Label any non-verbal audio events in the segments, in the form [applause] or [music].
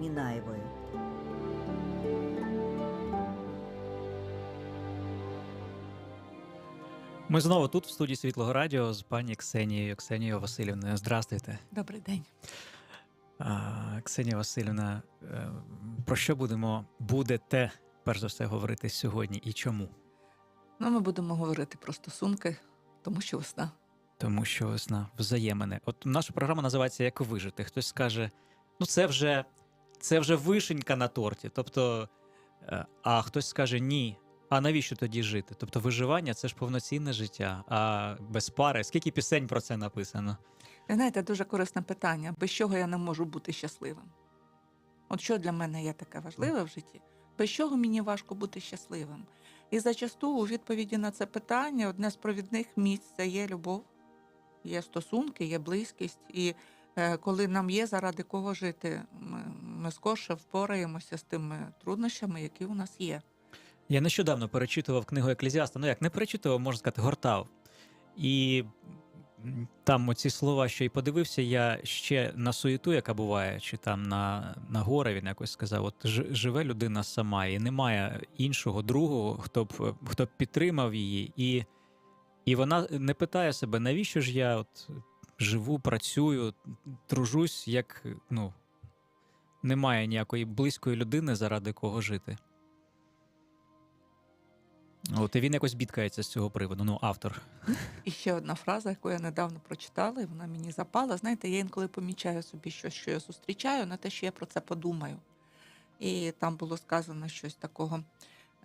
Мінаєвою. Ми знову тут, в студії Світлого Радіо, з пані Ксенією Ксенією Васильівною. Здрастуйте. Добрий день. Ксенія Васильівна, е, про що будемо будете перш за все говорити сьогодні і чому? Ну, ми будемо говорити про стосунки, тому що весна. Тому що весна взаємини. От наша програма називається Як вижити. Хтось скаже: ну це вже це вже вишенька на торті. Тобто, е, а хтось скаже ні. А навіщо тоді жити? Тобто виживання це ж повноцінне життя, а без пари. Скільки пісень про це написано? Ви знаєте, дуже корисне питання, без чого я не можу бути щасливим. От що для мене є таке важливе в житті, без чого мені важко бути щасливим. І зачасту у відповіді на це питання одне з провідних місць це є любов, є стосунки, є близькість. І е, коли нам є заради кого жити, ми, скорше впораємося з тими труднощами, які у нас є. Я нещодавно перечитував книгу Еклезіаста. Ну як не перечитував, можна сказати, гортав. І там оці слова, що й подивився, я ще на суєту, яка буває, чи там на, на горе він якось сказав: от живе людина сама, і немає іншого другого, хто б хто б підтримав її. І, і вона не питає себе, навіщо ж я от живу, працюю, тружусь, як ну, немає ніякої близької людини, заради кого жити. От і він якось бідкається з цього приводу. Ну, автор. І ще одна фраза, яку я недавно прочитала, і вона мені запала. Знаєте, я інколи помічаю собі щось, що я зустрічаю, на те, що я про це подумаю. І там було сказано щось такого.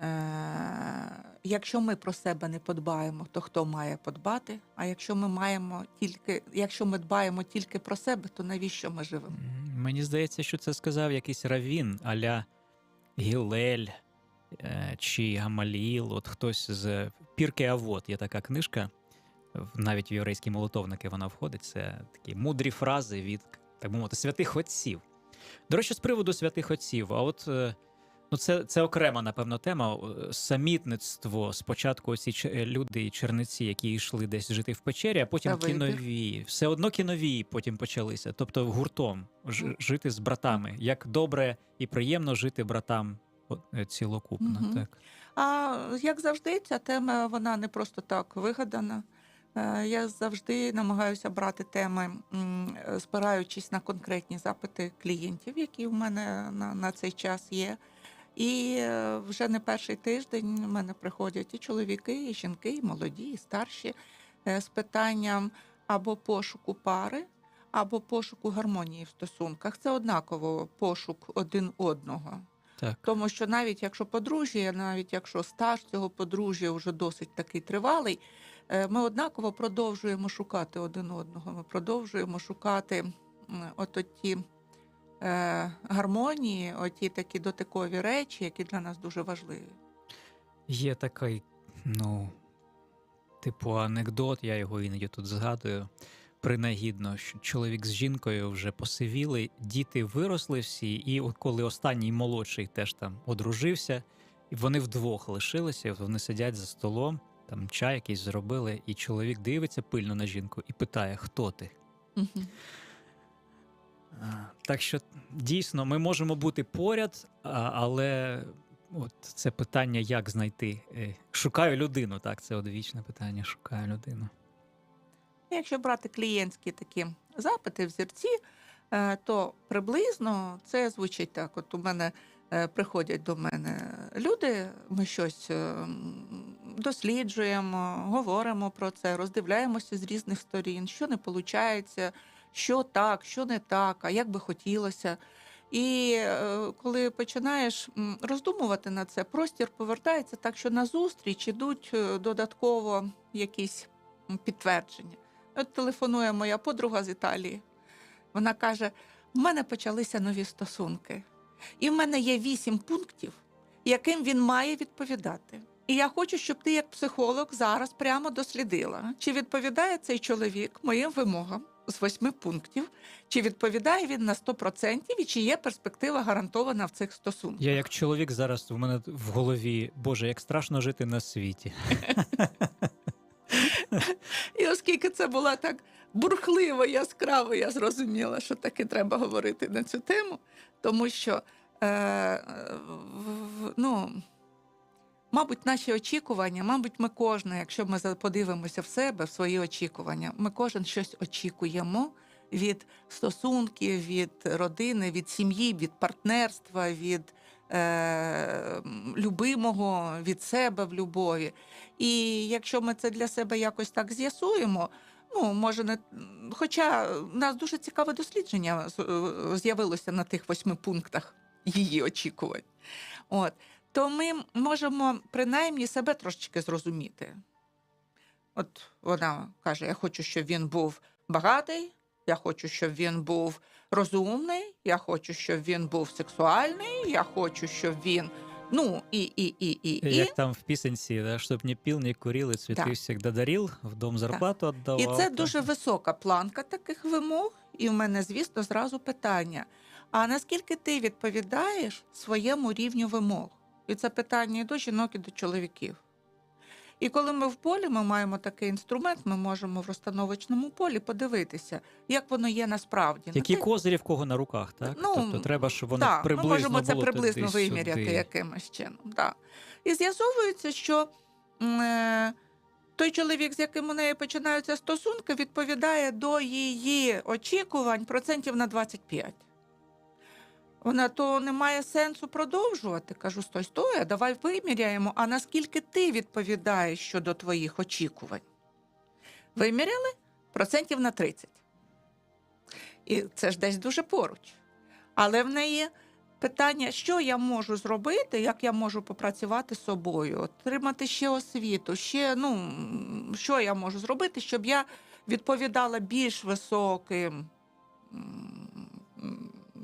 Е- якщо ми про себе не подбаємо, то хто має подбати? А якщо ми маємо тільки, якщо ми дбаємо тільки про себе, то навіщо ми живемо? Мені здається, що це сказав якийсь равін аля Гілель е, чи Гамаліл. От хтось з Пірке Авот є така книжка. Навіть в єврейські молитовники вона входить. Це такі мудрі фрази від, так би мовити, святих отців. До речі, з приводу святих отців, а от е, ну це, це окрема, напевно, тема. Е, Самітництво. Спочатку ці люди і черниці, які йшли десь жити в печері, а потім Та вибір. кіновії. Все одно кіновії потім почалися. Тобто гуртом ж, жити з братами. Як добре і приємно жити братам е, цілокупно. Мгм. Так. А як завжди, ця тема вона не просто так вигадана. Е, Я завжди намагаюся брати теми, е, спираючись на конкретні запити клієнтів, які в мене на, на цей час є. І е, вже не перший тиждень в мене приходять і чоловіки, і жінки, і молоді, і старші е, з питанням або пошуку пари, або пошуку гармонії в стосунках. Це однаково пошук один одного. так. Тому що навіть якщо подружжя, навіть якщо стаж цього подружжя вже досить такий тривалий, е, ми однаково продовжуємо шукати один одного. Ми продовжуємо шукати от ті гармонії, оті такі дотикові речі, які для нас дуже важливі. Є такий, ну, типу, анекдот, я його іноді тут згадую. Принагідно, що чоловік з жінкою вже посивіли, діти виросли всі, і от коли останній молодший теж там одружився, і вони вдвох лишилися, вони сидять за столом, там чай якийсь зробили, і чоловік дивиться пильно на жінку і питає, хто ти? Мгм. Так що дійсно ми можемо бути поряд, але от це питання, як знайти. Е, Шукаю людину, так, це одвічне питання. Шукаю людину. Якщо брати клієнтські такі запити, взірці, е, то приблизно це звучить так. От у мене е, приходять до мене люди, ми щось досліджуємо, говоримо про це, роздивляємося з різних сторін, що не виходить, що так, що не так, а як би хотілося. І е, коли починаєш роздумувати на це, простір повертається так, що назустріч ідуть е, додатково якісь підтвердження. От телефонує моя подруга з Італії. Вона каже: в мене почалися нові стосунки, і в мене є вісім пунктів, яким він має відповідати. І я хочу, щоб ти, як психолог, зараз прямо дослідила, чи відповідає цей чоловік моїм вимогам з восьми пунктів, чи відповідає він на 100% і чи є перспектива гарантована в цих стосунках. Я як чоловік зараз в мене в голові, Боже, як страшно жити на світі. І оскільки це була так бурхливо, яскраво, я зрозуміла, що таки треба говорити на цю тему, Тому що, е, ну, мабуть, наші очікування, мабуть, ми кожен, якщо ми подивимося в себе, в свої очікування, ми кожен щось очікуємо від стосунків, від родини, від сім'ї, від партнерства, від е, любимого, від себе в любові. І якщо ми це для себе якось так з'ясуємо, ну може не хоча в нас дуже цікаве дослідження е, з'явилося на тих восьми пунктах її очікувань. От то ми можемо принаймні себе трошечки зрозуміти. От вона каже: Я хочу, щоб він був багатий, я хочу, щоб він був розумний, я хочу, щоб він був сексуальний, я хочу, щоб він. Ну, і, і, і, і, і. Як там в пісенці, да, щоб не піл, не курили, цвіти Так. всіх дарил, в дом зарплату віддавав. І це дуже висока планка таких вимог. І в мене, звісно, зразу питання: а наскільки ти відповідаєш своєму рівню вимог? І це питання і до жінок, і до чоловіків. І коли ми в полі, ми маємо такий інструмент, ми можемо в розстановочному полі подивитися, як воно є насправді. На Які козирі в кого на руках, так? Ну, тобто треба, щоб воно так, приблизно ми можемо це було приблизно виміряти якимось чином. Да. І з'ясовується, що е, той чоловік, з яким у неї починаються стосунки, відповідає до її очікувань процентів на 25. Вона то немає сенсу продовжувати. Кажу, стой, стой, давай виміряємо. А наскільки ти відповідаєш щодо твоїх очікувань? Виміряли процентів на 30. І це ж десь дуже поруч. Але в неї питання, що я можу зробити, як я можу попрацювати з собою, отримати ще освіту, ще ну що я можу зробити, щоб я відповідала більш високим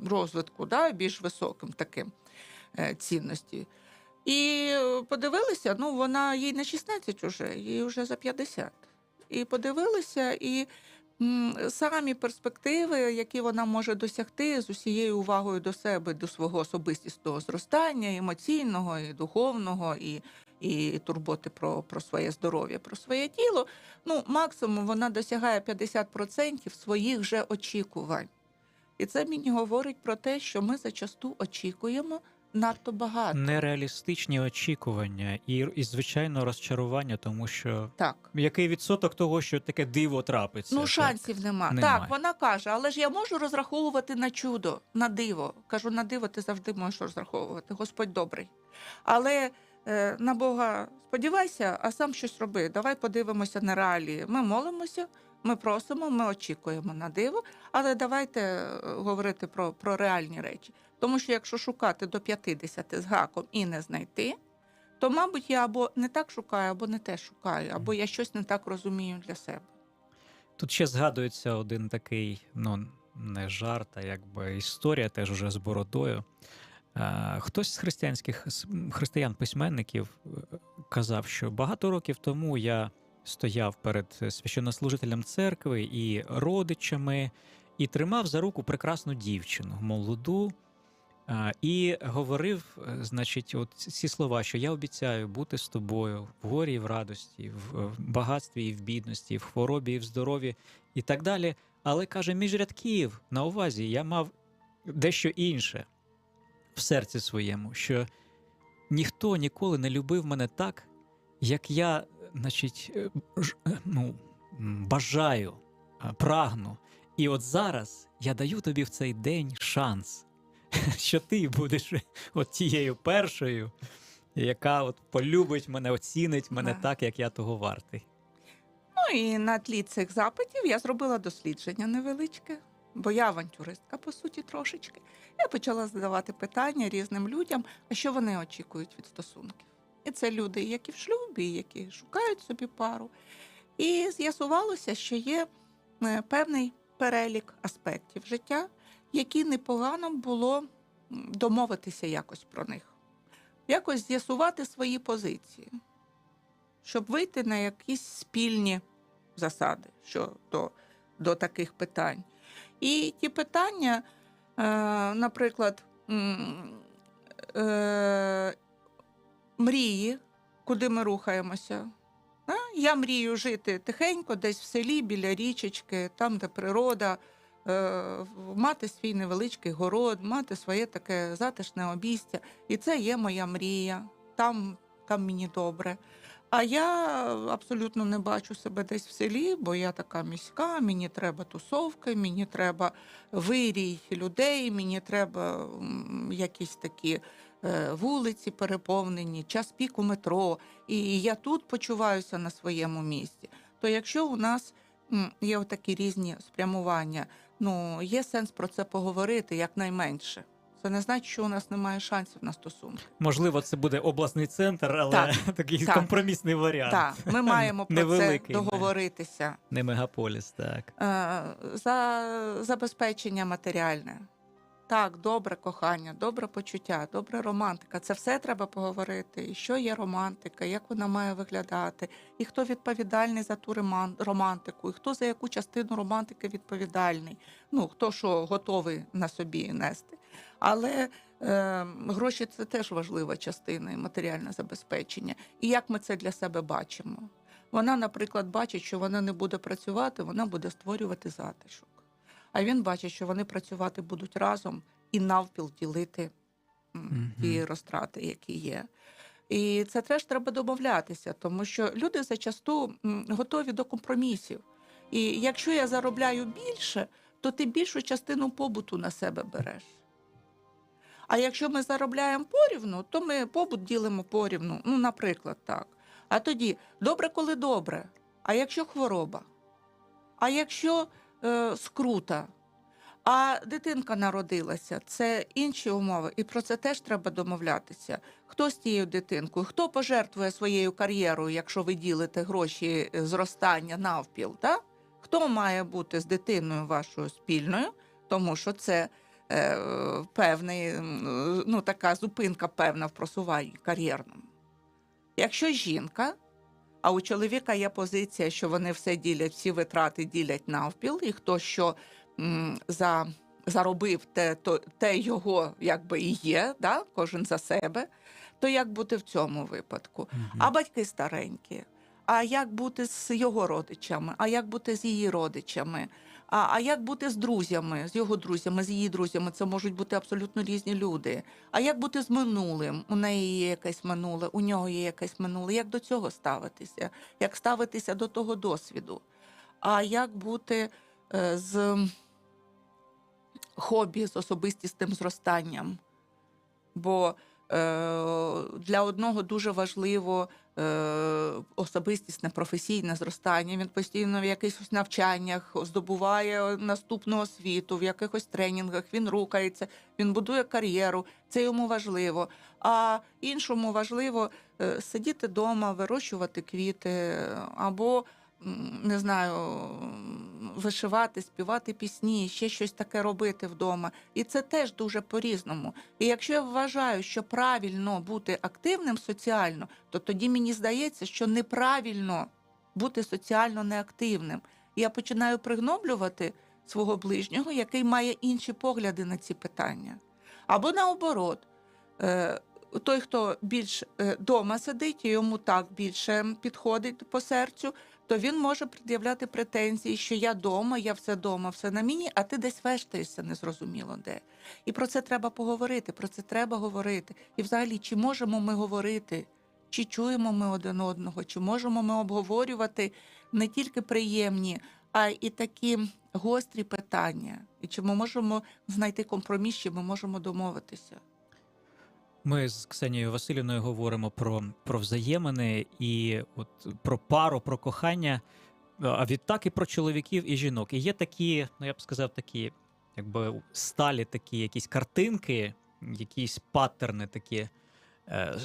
розвитку, да, більш високим таким е, цінності. І подивилися, ну вона їй не 16 уже, їй вже за 50. І подивилися, і самі перспективи, які вона може досягти з усією увагою до себе, до свого особистісного зростання, емоційного, і духовного, і, і турботи про, про своє здоров'я, про своє тіло. Ну, максимум вона досягає 50% своїх же очікувань. І це мені говорить про те, що ми зачасту очікуємо надто багато. Нереалістичні очікування і, і, звичайно, розчарування, тому що Так. який відсоток того, що таке диво трапиться? Ну, так? шансів нема. Немає. Так, вона каже, але ж я можу розраховувати на чудо, на диво. Кажу, на диво ти завжди можеш розраховувати. Господь добрий. Але е, на Бога сподівайся, а сам щось роби. Давай подивимося на реалії. Ми молимося, ми просимо, ми очікуємо на диво, але давайте е, говорити про, про реальні речі. Тому що якщо шукати до 50 з гаком і не знайти, то, мабуть, я або не так шукаю, або не те шукаю, або я щось не так розумію для себе. Тут ще згадується один такий, ну не жарт, а якби історія теж уже з бородою. Е, Хтось з християнських християн-письменників е, казав, що багато років тому я стояв перед священнослужителем церкви і родичами і тримав за руку прекрасну дівчину, молоду, е, і говорив, е, значить, от ці слова, що я обіцяю бути з тобою в горі і в радості, в в багатстві і в бідності, в хворобі і в здоров'ї, і так далі. Але каже, між рядків на увазі я мав дещо інше в серці своєму, що ніхто ніколи не любив мене так, як я, значить, е, ж- е, ну, бажаю, е, прагну. І от зараз я даю тобі в цей день шанс, [laughs] що ти будеш от тією першою, яка от полюбить мене, оцінить мене Да. так, як я того вартий. Ну і на тлі цих запитів я зробила дослідження невеличке, бо я авантюристка, по суті, трошечки. Я почала задавати питання різним людям, а що вони очікують від стосунків. І це люди, які в шлюбі, які шукають собі пару. І з'ясувалося, що є е, певний перелік аспектів життя, які непогано було домовитися якось про них, якось з'ясувати свої позиції щоб вийти на якісь спільні засади щодо до таких питань. І ті питання, е, наприклад, е, мрії, куди ми рухаємося. Я мрію жити тихенько, десь в селі, біля річечки, там, де природа, е, мати свій невеличкий город, мати своє таке затишне обійстя. І це є моя мрія. Там, там мені добре. А я абсолютно не бачу себе десь в селі, бо я така міська, мені треба тусовки, мені треба вирій людей, мені треба якісь такі вулиці переповнені, час піку метро. І я тут почуваюся на своєму місці. То якщо у нас є такі різні спрямування, ну є сенс про це поговорити якнайменше. Це не значить, що у нас немає шансів на стосунки. Можливо, це буде обласний центр, але Так, [laughs] такий так. компромісний варіант. Так, ми маємо про Невеликий, це договоритися. Не мегаполіс, так. Е, за забезпечення матеріальне. Так, добре кохання, добре почуття, добра романтика. Це все треба поговорити. І що є романтика, як вона має виглядати, і хто відповідальний за ту романтику, і хто за яку частину романтики відповідальний. Ну, хто що готовий на собі нести. Але е, гроші це теж важлива частина і матеріальне забезпечення. І як ми це для себе бачимо? Вона, наприклад, бачить, що вона не буде працювати, вона буде створювати затишок. А він бачить, що вони працювати будуть разом і навпіл ділити ті розтрати, які є. І це теж треба домовлятися, тому що люди зачасту готові до компромісів. І якщо я заробляю більше, то ти більшу частину побуту на себе береш. А якщо ми заробляємо порівну, то ми побут ділимо порівну. Ну, наприклад, так. А тоді добре, коли добре. А якщо хвороба? А якщо е, скрута? А дитинка народилася, це інші умови, і про це теж треба домовлятися. Хто з тією дитинкою, хто пожертвує своєю кар'єрою, якщо ви ділите гроші е, зростання навпіл? Так? Хто має бути з дитиною вашою спільною, тому що це е, певний, ну, така зупинка певна в просуванні кар'єрному. Якщо жінка, а у чоловіка є позиція, що вони все ділять, всі витрати ділять навпіл, і хто що м, за, заробив, те, то, те його якби і є, да? кожен за себе, то як бути в цьому випадку? Угу. А батьки старенькі. А як бути з його родичами? А як бути з її родичами? А, а як бути з друзями, з його друзями, з її друзями? Це можуть бути абсолютно різні люди. А як бути з минулим? У неї є якесь минуле, у нього є якесь минуле. Як до цього ставитися? Як ставитися до того досвіду? А як бути е, з хобі, з особистісним зростанням? Бо для одного дуже важливо е, особистісне професійне зростання. Він постійно в якихось навчаннях здобуває наступну освіту, в якихось тренінгах він рухається, він будує кар'єру. Це йому важливо. А іншому важливо е, сидіти вдома, вирощувати квіти е, або. Не знаю, вишивати, співати пісні, ще щось таке робити вдома. І це теж дуже по-різному. І якщо я вважаю, що правильно бути активним соціально, то тоді мені здається, що неправильно бути соціально неактивним. Я починаю пригноблювати свого ближнього, який має інші погляди на ці питання. Або наоборот, е, той, хто більш вдома сидить, йому так більше підходить по серцю, то він може пред'являти претензії, що я вдома, я все вдома, все на мені, а ти десь вештаєшся незрозуміло де. І про це треба поговорити, про це треба говорити. І взагалі, чи можемо ми говорити, чи чуємо ми один одного, чи можемо ми обговорювати не тільки приємні, а і такі гострі питання. І чи ми можемо знайти компроміс, чи ми можемо домовитися. Ми з Ксенією Васильівною говоримо про, про взаємини і от про пару, про кохання, а відтак і про чоловіків і жінок. І є такі, ну я б сказав, такі, якби сталі такі якісь картинки, якісь паттерни такі. е,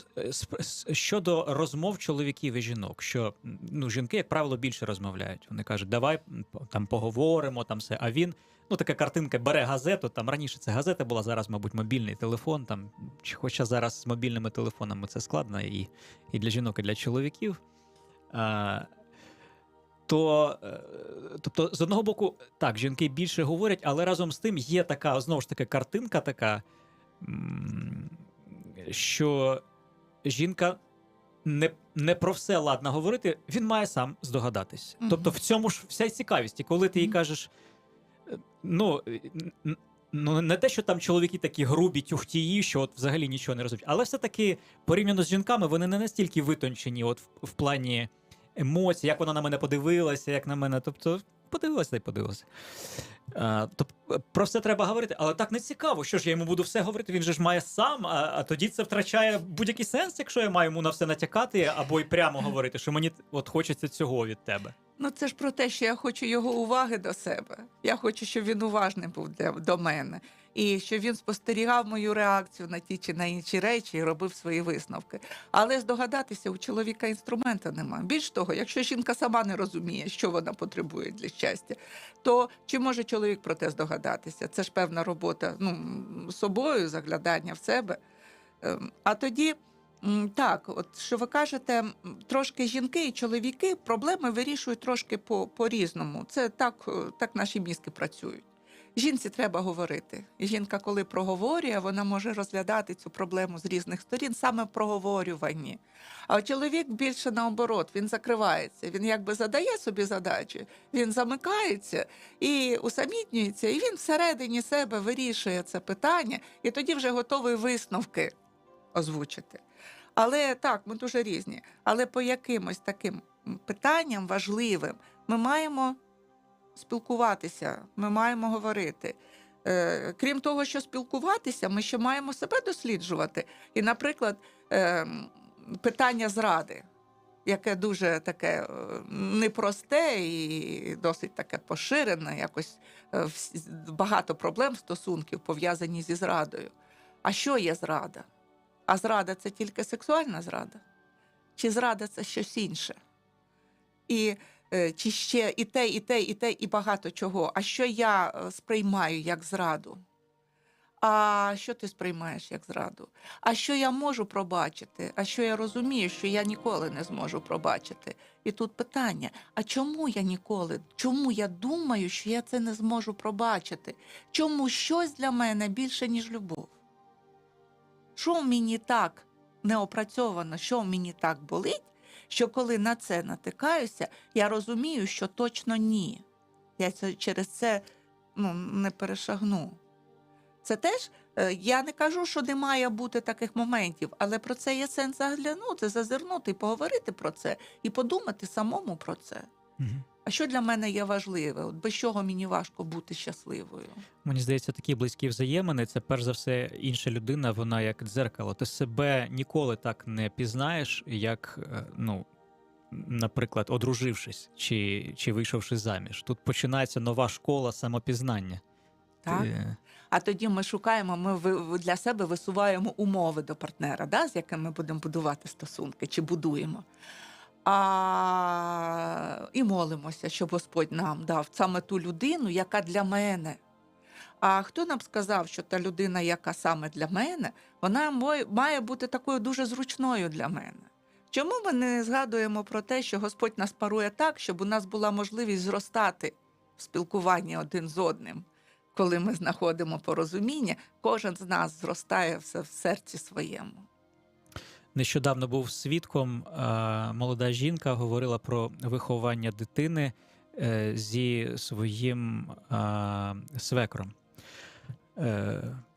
Щодо розмов чоловіків і жінок, що ну, жінки, як правило, більше розмовляють. Вони кажуть, давай там поговоримо, там все. А він, ну така картинка, бере газету. Там раніше це газета була, зараз, мабуть, мобільний телефон. Там, хоча зараз з мобільними телефонами це складно і, і для жінок, і для чоловіків. А, то, е, тобто, з одного боку, так, жінки більше говорять, але разом з тим є така, знову ж таки, картинка така, що жінка не, не про все ладно говорити, він має сам здогадатись. Мгм. Тобто в цьому ж вся цікавість. І коли ти їй кажеш, Ну, е, ну, не те, що там чоловіки такі грубі тюхтії, що от взагалі нічого не розуміють. Але все-таки порівняно з жінками, вони не настільки витончені, от в, в плані емоцій, як вона на мене подивилася, як на мене. Тобто, подивилася та й подивилася. А, тобто, про все треба говорити, але так не цікаво. Що ж я йому буду все говорити? Він же ж має сам, а, а тоді це втрачає будь-який сенс, якщо я маю йому на все натякати або й прямо говорити, що мені от хочеться цього від тебе. Ну, це ж про те, що я хочу його уваги до себе. Я хочу, щоб він уважний був для, до мене. І щоб він спостерігав мою реакцію на ті чи на інші речі і робив свої висновки. Але здогадатися, у чоловіка інструмента немає. Більш того, якщо жінка сама не розуміє, що вона потребує для щастя, то чи може чоловік про те здогадатися? Це ж певна робота ну, собою, заглядання в себе. Ем, А тоді. Так, от що ви кажете, трошки жінки і чоловіки проблеми вирішують трошки по, по-різному. Це так, е, так наші мізки працюють. Жінці треба говорити. Жінка, коли проговорює, вона може розглядати цю проблему з різних сторін, саме проговорюванні. А чоловік більше наоборот, він закривається, він якби задає собі задачі, він замикається і усамітнюється, і він всередині себе вирішує це питання, і тоді вже готовий висновки озвучити. Але так, ми дуже різні. Але по якимось таким питанням важливим ми маємо спілкуватися, ми маємо говорити. Е, крім того, що спілкуватися, ми ще маємо себе досліджувати. І, наприклад, е, питання зради, яке дуже таке е, непросте і досить таке поширене, якось багато проблем стосунків пов'язані зі зрадою. А що є зрада? А зрада це тільки сексуальна зрада? Чи зрада це щось інше? І е, чи ще і те, і те, і те, і багато чого. А що я е, сприймаю як зраду? А що ти сприймаєш як зраду? А що я можу пробачити? А що я розумію, що я ніколи не зможу пробачити? І тут питання: а чому я ніколи? Чому я думаю, що я це не зможу пробачити? Чому щось для мене більше, ніж любов? Що в мені так неопрацьовано, що в мені так болить, що коли на це натикаюся, я розумію, що точно ні. Я через це ну, не перешагну. Це теж е, я не кажу, що не має бути таких моментів, але про це є сенс заглянути, зазирнути, поговорити про це і подумати самому про це. А що для мене є важливе? От без чого мені важко бути щасливою? Мені здається, такі близькі взаємини. Це перш за все інша людина, вона як дзеркало. Ти себе ніколи так не пізнаєш, як, е, ну, наприклад, одружившись чи, чи вийшовши заміж. Тут починається нова школа самопізнання. Так? Ти- А тоді ми шукаємо, ми для себе висуваємо умови до партнера, да, з яким ми будемо будувати стосунки чи будуємо. А, і молимося, щоб Господь нам дав саме ту людину, яка для мене. А хто нам сказав, що та людина, яка саме для мене, вона має бути такою дуже зручною для мене? Чому ми не згадуємо про те, що Господь нас парує так, щоб у нас була можливість зростати в спілкуванні один з одним? коли ми знаходимо порозуміння, кожен з нас зростає все в серці своєму. Нещодавно був свідком. е, Молода жінка говорила про виховання дитини е, зі своїм е, свекром.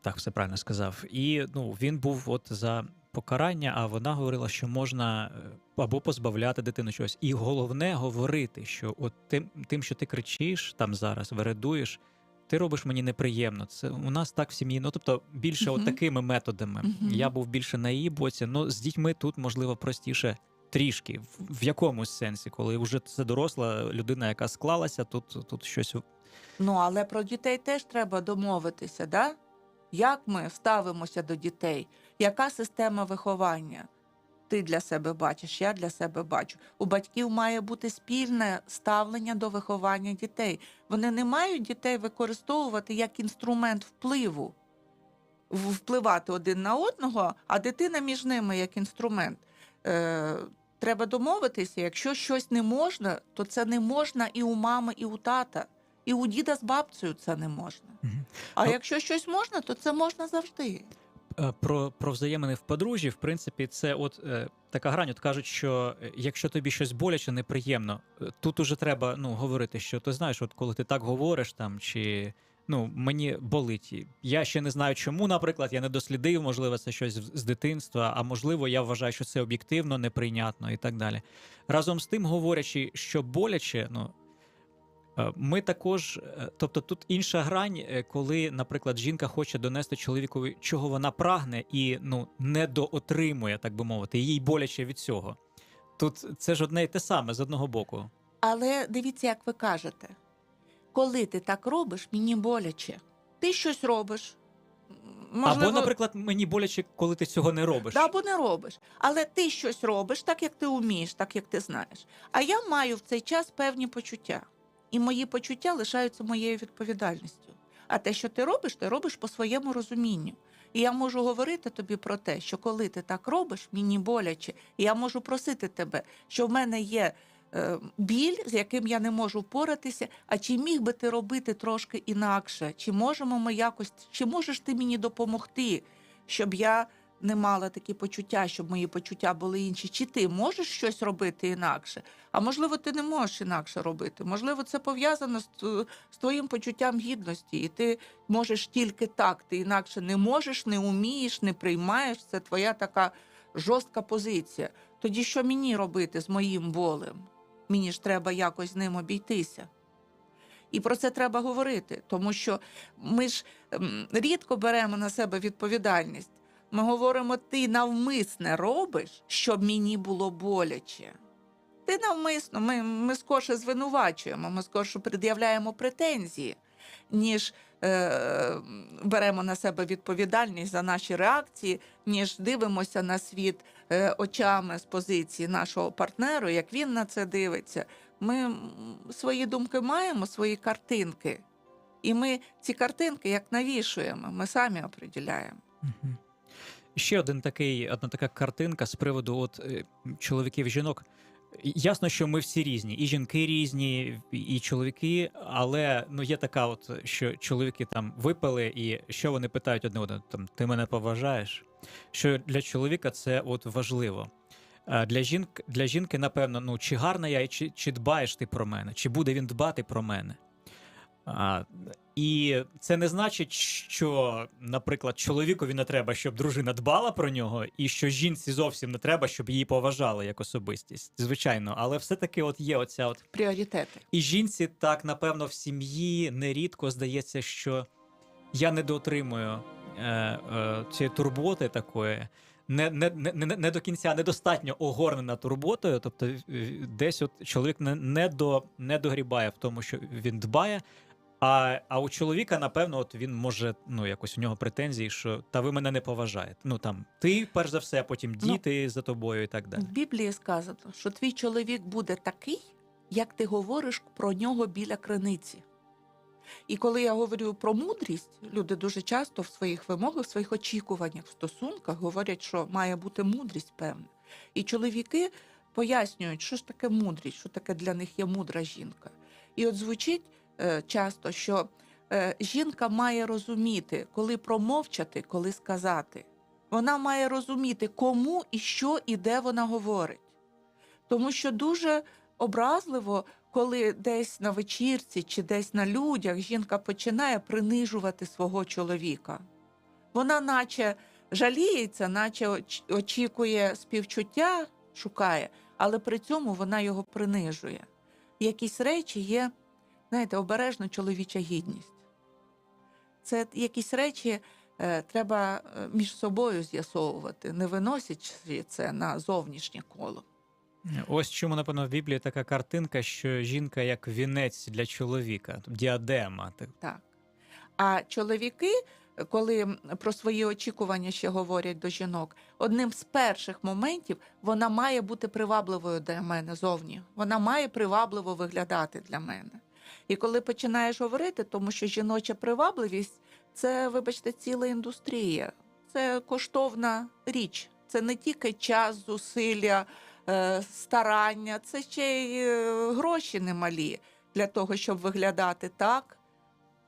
Так, все правильно сказав. І ну, він був от за покарання, а вона говорила, що можна або позбавляти дитину чогось. І головне говорити, що от тим, тим, що ти кричиш там зараз, вередуєш, ти робиш мені неприємно. Це у нас так в сім'ї. Ну тобто більше от такими методами. Мгм. Я був більше на її боці. Ну з дітьми тут можливо простіше. Трішки в, в якомусь сенсі, коли вже це доросла людина, яка склалася, тут тут щось Ну, але про дітей теж треба домовитися, да? як ми ставимося до дітей, яка система виховання ти для себе бачиш, я для себе бачу. У батьків має бути спільне ставлення до виховання дітей. Вони не мають дітей використовувати як інструмент впливу, впливати один на одного, а дитина між ними як інструмент. Е, треба домовитися, якщо щось не можна, то це не можна і у мами, і у тата. І у діда з бабцею це не можна. А якщо щось можна, то це можна завжди. Е, Про, про взаємини в подружжі, в принципі, це от е, така грань. От кажуть, що е, якщо тобі щось боляче, неприємно, е, тут уже треба ну, говорити, що ти знаєш, от коли ти так говориш там, чи ну мені болить. Я ще не знаю, чому, наприклад, я не дослідив, можливо, це щось з з дитинства, а можливо, я вважаю, що це об'єктивно, неприйнятно і так далі. Разом з тим, говорячи, що боляче, ну. Е, Ми також, е, тобто тут інша грань, е, коли, наприклад, жінка хоче донести чоловікові, чого вона прагне, і ну не доотримує, так би мовити, їй боляче від цього. Тут це ж одне і те саме з одного боку. Але дивіться, як ви кажете, коли ти так робиш, мені боляче. Ти щось робиш. м, Або, наприклад, мені боляче, коли ти цього не робиш. Да, або не робиш. Але ти щось робиш так, як ти вмієш, так як ти знаєш. А я маю в цей час певні почуття. І мої почуття лишаються моєю відповідальністю. А те, що ти робиш, ти робиш по своєму розумінню. І я можу говорити тобі про те, що коли ти так робиш, мені боляче, і я можу просити тебе, що в мене є е, біль, з яким я не можу впоратися. А чи міг би ти робити трошки інакше? Чи можемо ми якось, чи можеш ти мені допомогти, щоб я не мала такі почуття, щоб мої почуття були інші? Чи ти можеш щось робити інакше? А можливо, ти не можеш інакше робити. Можливо, це пов'язано з, з твоїм почуттям гідності, і ти можеш тільки так. Ти інакше не можеш, не умієш, не приймаєш. Це твоя така жорстка позиція. Тоді що мені робити з моїм болем? Мені ж треба якось з ним обійтися. І про це треба говорити, тому що ми ж ем, рідко беремо на себе відповідальність. Ми говоримо, ти навмисне робиш, щоб мені було боляче. Ти навмисно, ми, ми скорше звинувачуємо, ми скорше пред'являємо претензії, ніж е, беремо на себе відповідальність за наші реакції, ніж дивимося на світ е, очами з позиції нашого партнеру, як він на це дивиться. Ми свої думки маємо, свої картинки. І ми ці картинки як навішуємо, ми самі определяємо. Мгм. Ще один такий, одна така картинка з приводу от, е, чоловіків жінок. Ясно, що ми всі різні, і жінки різні, і- чоловіки, але ну є така, от що чоловіки там випили, і що вони питають одне одного, там ти мене поважаєш. Що для чоловіка це от важливо. Для жінки, для жінки, напевно, ну чи гарна я, чи, чи дбаєш ти про мене, чи буде він дбати про мене. А, і це не значить, що, наприклад, чоловікові не треба, щоб дружина дбала про нього, і що жінці зовсім не треба, щоб її поважали як особистість. Звичайно, але все-таки от є оця от Пріоритети. і жінці так, напевно, в сім'ї нерідко здається, що я не дотримую е, е, цієї турботи такої. Не, не, не, не, не до кінця недостатньо огорнена турботою. Тобто, десь от чоловік не, не, до, не догрібає в тому, що він дбає. А, а у чоловіка, напевно, от він може, ну, якось у нього претензії, що та ви мене не поважаєте. Ну там ти, перш за все, а потім Ну, діти за тобою і так далі. В Біблії сказано, що твій чоловік буде такий, як ти говориш про нього біля криниці. І коли я говорю про мудрість, люди дуже часто в своїх вимогах, в своїх очікуваннях, в стосунках говорять, що має бути мудрість певна. І чоловіки пояснюють, що ж таке мудрість, що таке для них є мудра жінка. І от звучить часто, що е, жінка має розуміти, коли промовчати, коли сказати. Вона має розуміти, кому і що і де вона говорить. Тому що дуже образливо, коли десь на вечірці чи десь на людях жінка починає принижувати свого чоловіка. Вона наче жаліється, наче очікує співчуття, шукає, але при цьому вона його принижує. Якісь речі є, знаєте, обережно чоловіча гідність. Це якісь речі е, треба е, між собою з'ясовувати, не виносячи це на зовнішнє коло. Ось чому, напевно, в Біблії така картинка, що жінка як вінець для чоловіка, діадема. Так. Так. А чоловіки, коли про свої очікування ще говорять до жінок, одним з перших моментів вона має бути привабливою для мене зовні. Вона має привабливо виглядати для мене. І коли починаєш говорити, тому що жіноча привабливість це, вибачте, ціла індустрія, це коштовна річ. Це не тільки час, зусилля, е, старання, це ще й е, гроші немалі для того, щоб виглядати так,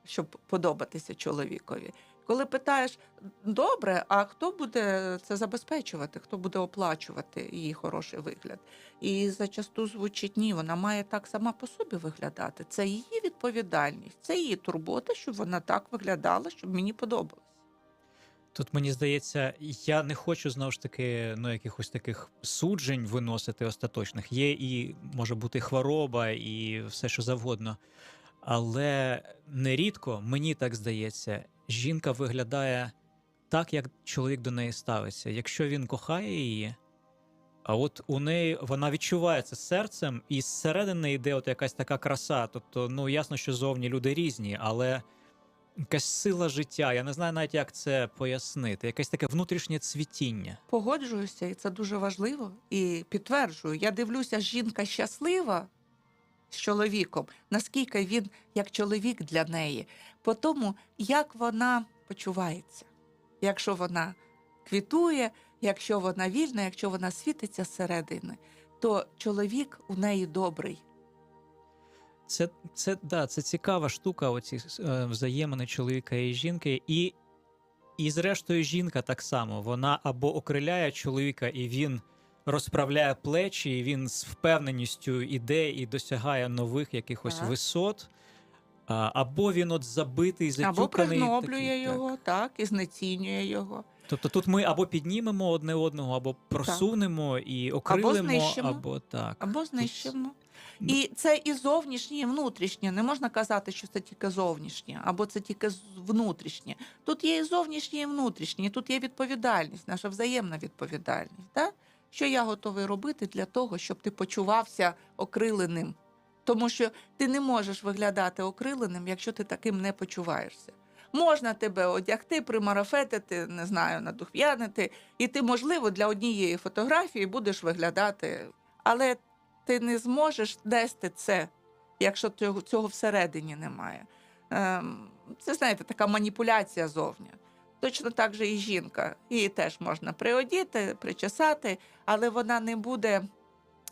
щоб подобатися чоловікові. Коли питаєш, добре, а хто буде це забезпечувати, хто буде оплачувати її хороший вигляд? І зачасту звучить ні, вона має так сама по собі виглядати. Це її відповідальність, це її турбота, щоб вона так виглядала, щоб мені подобалось. Тут мені здається, я не хочу знову ж таки ну, якихось таких суджень виносити остаточних. Є і може бути хвороба, і все що завгодно. Але нерідко, мені так здається, жінка виглядає так, як чоловік до неї ставиться. Якщо він кохає її, а от у неї вона відчуває це серцем, і зсередини йде от якась така краса. Тобто, ну ясно, що зовні люди різні, але якась сила життя. Я не знаю навіть, як це пояснити. Якесь таке внутрішнє цвітіння. Погоджуюся, і це дуже важливо. І підтверджую, я дивлюся, жінка щаслива з чоловіком, наскільки він як чоловік для неї, по тому, як вона почувається. Якщо вона квітує, якщо вона вільна, якщо вона світиться зсередини, то чоловік у неї добрий. Це, це, да, це цікава штука, оці е, взаємини чоловіка і жінки. І, і зрештою, жінка так само. Вона або окриляє чоловіка, і він розправляє плечі, і він з впевненістю іде і досягає нових якихось Так. висот. А, або він от забитий, Або пригноблює такий, його, так, і знецінює його. Тобто тут ми або піднімемо одне одного, або просунемо і окрилимо, знищимо. або так. Або знищимо. Ну. І це і зовнішнє, і внутрішнє. Не можна казати, що це тільки зовнішнє, або це тільки внутрішнє. Тут є і зовнішнє, і внутрішнє. Тут є відповідальність, наша взаємна відповідальність. Так? Що я готовий робити для того, щоб ти почувався окриленим? Тому що ти не можеш виглядати окриленим, якщо ти таким не почуваєшся. Можна тебе одягти, примарафетити, не знаю, надухв'янити, і ти, можливо, для однієї фотографії будеш виглядати. Але ти не зможеш нести це, якщо цього, цього всередині немає. Ем, це, знаєте, така маніпуляція зовні. Точно так же і жінка. Її теж можна приодіти, причесати, але вона не буде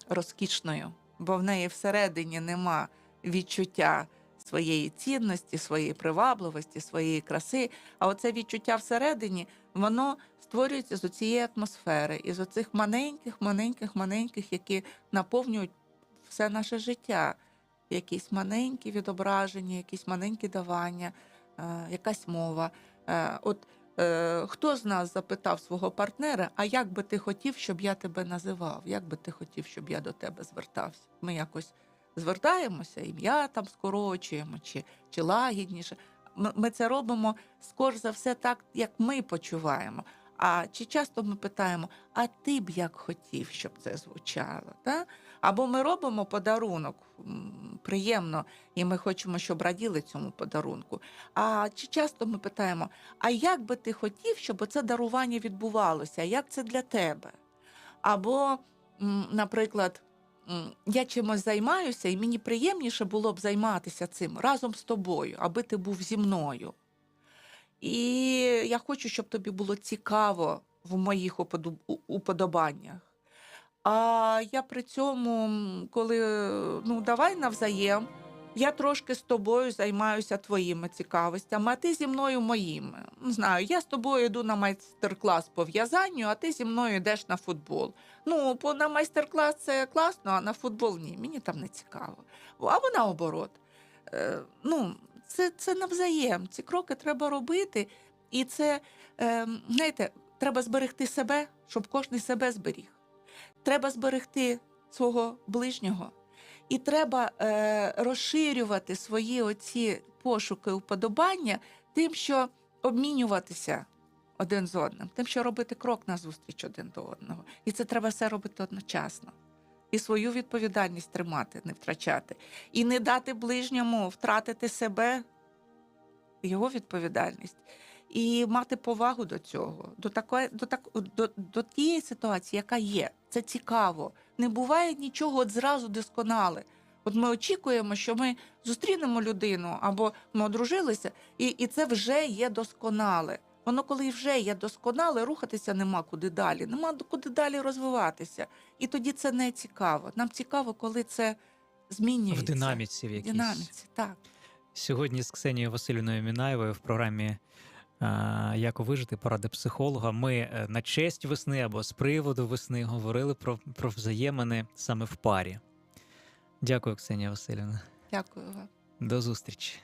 розкішною, бо в неї всередині нема відчуття своєї цінності, своєї привабливості, своєї краси. А оце відчуття всередині, воно створюється з цієї атмосфери, із оцих маленьких, маленьких, маленьких, які наповнюють все наше життя. Якісь маленькі відображення, якісь маленькі давання, е, якась мова. Е, от хто з нас запитав свого партнера, а як би ти хотів, щоб я тебе називав? Як би ти хотів, щоб я до тебе звертався? Ми якось звертаємося, ім'я там скорочуємо, чи, чи лагідніше. Ми, це робимо скорш за все так, як ми почуваємо. А чи часто ми питаємо, а ти б як хотів, щоб це звучало? Та? Або ми робимо подарунок приємно, і ми хочемо, щоб раділи цьому подарунку. А чи часто ми питаємо, а як би ти хотів, щоб це дарування відбувалося? Як це для тебе? Або, наприклад, я чимось займаюся, і мені приємніше було б займатися цим разом з тобою, аби ти був зі мною. І я хочу, щоб тобі було цікаво в моїх уподобаннях. А я при цьому, коли ну давай навзаєм, я трошки з тобою займаюся твоїми цікавостями, а ти зі мною моїми. Не знаю, я з тобою йду на майстер-клас по в'язанню, а ти зі мною йдеш на футбол. Ну, по на майстер-клас це класно, а на футбол ні. Мені там не цікаво. Або наоборот. Е, ну, це, це навзаєм. Ці кроки треба робити. І це, е, знаєте, треба зберегти себе, щоб кожен себе зберіг. Треба зберегти свого ближнього. І треба е, розширювати свої оці пошуки уподобання тим, що обмінюватися один з одним, тим, що робити крок назустріч один до одного. І це треба все робити одночасно. І свою відповідальність тримати, не втрачати. І не дати ближньому втратити себе, його відповідальність. І мати повагу до цього, до такої, до, так, до, до тієї ситуації, яка є. Це цікаво. Не буває нічого от зразу досконале. От ми очікуємо, що ми зустрінемо людину або ми одружилися, і, і це вже є досконале. Воно, коли вже є досконале, рухатися нема куди далі, нема куди далі розвиватися. І тоді це не цікаво. Нам цікаво, коли це змінюється. В динаміці в якійсь. динаміці, так. Сьогодні з Ксенією Васильівною Мінаєвою в програмі як вижити поради психолога. Ми е, на честь весни або з приводу весни говорили про, про взаємини саме в парі. Дякую, Ксенія Васильівна. Дякую вам. До зустрічі.